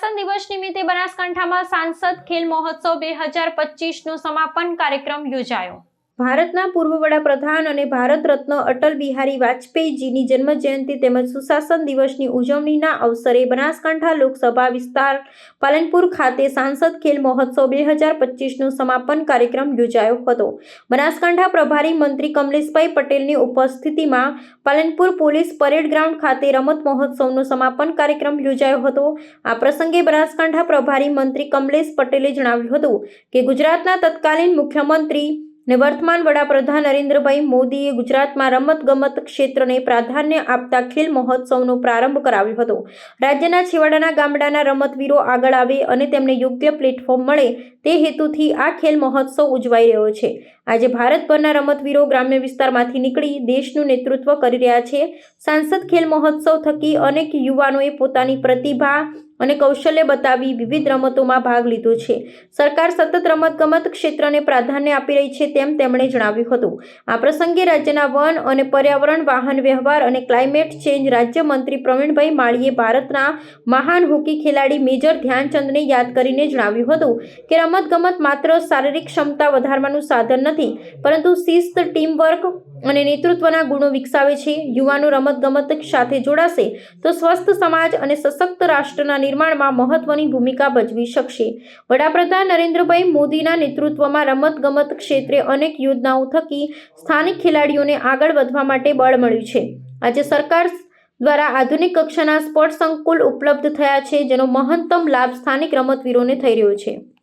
સુશાસન દિવસ નિમિત્તે બનાસકાંઠામાં સાંસદ ખેલ મહોત્સવ બે હજાર પચીસનો સમાપન કાર્યક્રમ યોજાયો. ભારતના પૂર્વ વડાપ્રધાન અને ભારત રત્ન અટલ બિહારી વાજપેયીજીની જન્મજયંતિ તેમજ સુશાસન દિવસની ઉજવણીના અવસરે બનાસકાંઠા લોકસભા વિસ્તાર પાલનપુર ખાતે સાંસદ ખેલ મહોત્સવ બે હજાર પચીસનું સમાપન કાર્યક્રમ યોજાયો હતો. બનાસકાંઠા પ્રભારી મંત્રી કમલેશભાઈ પટેલની ઉપસ્થિતિમાં પાલનપુર પોલીસ પરેડ ગ્રાઉન્ડ ખાતે રમત મહોત્સવનો સમાપન કાર્યક્રમ યોજાયો હતો. આ પ્રસંગે બનાસકાંઠા પ્રભારી મંત્રી કમલેશ પટેલે જણાવ્યું હતું કે ગુજરાતના તત્કાલીન મુખ્યમંત્રી ને વર્તમાન વડાપ્રધાન નરેન્દ્રભાઈ મોદીએ ગુજરાતમાં રમતગમત ક્ષેત્રને પ્રાધાન્ય આપતા ખેલ મહોત્સવનો પ્રારંભ કરાવ્યો હતો. રાજ્યના છેવાડાના ગામડાના રમતવીરો આગળ આવે અને તેમને યોગ્ય પ્લેટફોર્મ મળે તે હેતુથી આ ખેલ મહોત્સવ ઉજવાઈ રહ્યો છે. આજે ભારતભરના રમતવીરો ગ્રામ્ય વિસ્તારમાંથી નીકળી દેશનું નેતૃત્વ કરી રહ્યા છે. સાંસદ ખેલ મહોત્સવ થકી અનેક યુવાનોએ પોતાની પ્રતિભા અને કૌશલ્ય બતાવી વિવિધ રમતોમાં ભાગ લીધો છે. સરકાર સતત રમતગમત ક્ષેત્રને પ્રાધાન્ય આપી રહી છે તેમ તેમણે જણાવ્યું હતું. આ પ્રસંગે રાજ્યના વન અને પર્યાવરણ, વાહન વ્યવહાર અને ક્લાઇમેટ ચેન્જ રાજ્યમંત્રી પ્રવીણભાઈ માળીએ ભારતના મહાન હોકી ખેલાડી મેજર ધ્યાનચંદને યાદ કરીને જણાવ્યું હતું કે રમતગમત માત્ર શારીરિક ક્ષમતા વધારવાનું સાધન નથી, પરંતુ શિસ્ત, ટીમવર્ક અને નેતૃત્વના ગુણો વિકસાવે છે. યુવાનો રમતગમત સાથે જોડાશે તો સ્વસ્થ સમાજ અને સશક્ત રાષ્ટ્રના નિર્માણમાં મહત્વની ભૂમિકા ભજવી શકશે. વડાપ્રધાન નરેન્દ્રભાઈ મોદીના નેતૃત્વમાં રમતગમત ક્ષેત્રે અનેક યોજનાઓ થકી સ્થાનિક ખેલાડીઓને આગળ વધવા માટે બળ મળ્યું છે. આજે સરકાર દ્વારા આધુનિક કક્ષાના સ્પોર્ટ સંકુલ ઉપલબ્ધ થયા છે, જેનો મહત્તમ લાભ સ્થાનિક રમતવીરોને થઈ રહ્યો છે.